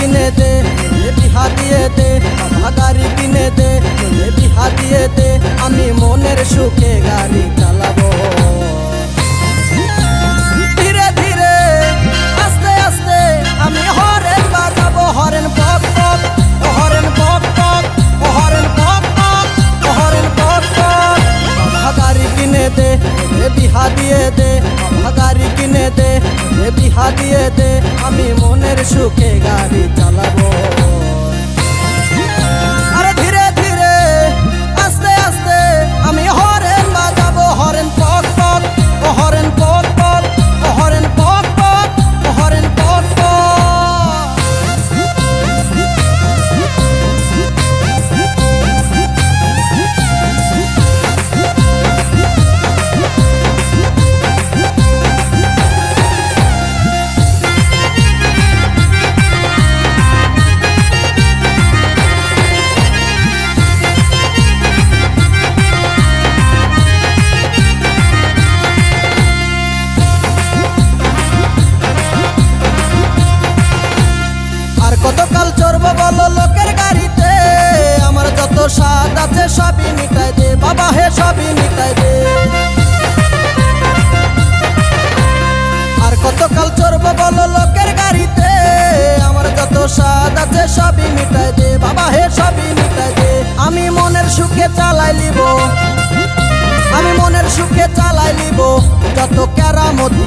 পিনেতে বিহা দিয়েতে ভাতারি পিনেতে বিহা দিয়েতে আমি মনের সুখে গাড়ি সুখে গাড়িতে কতকাল চড়ব বল লোকের গাড়িতে। আমার যত স্বাদ আছে সবই মিটাই দে, বাবা হে, সবই মিটাই দে। আমি মনের সুখে চালাই লিব আমি মনের সুখে চালাই লিব যত কেরামতি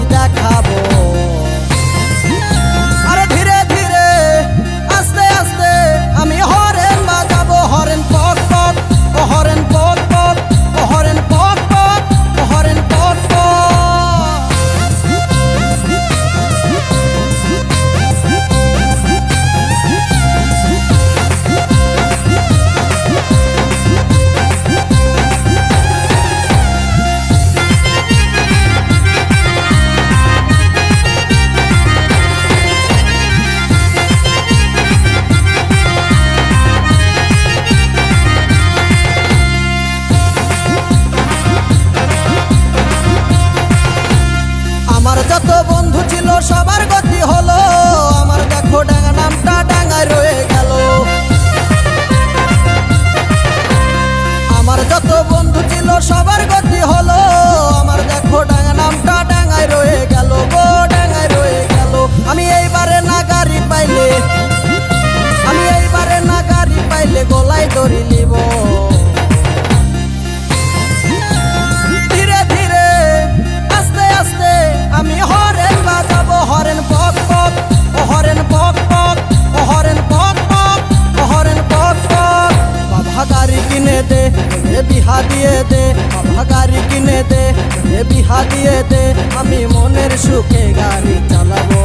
দিয়ে দে আমার গাড়ি কিনে দে বিহা দিয়ে দে আমি মনের সুখে গাড়ি চালাবো।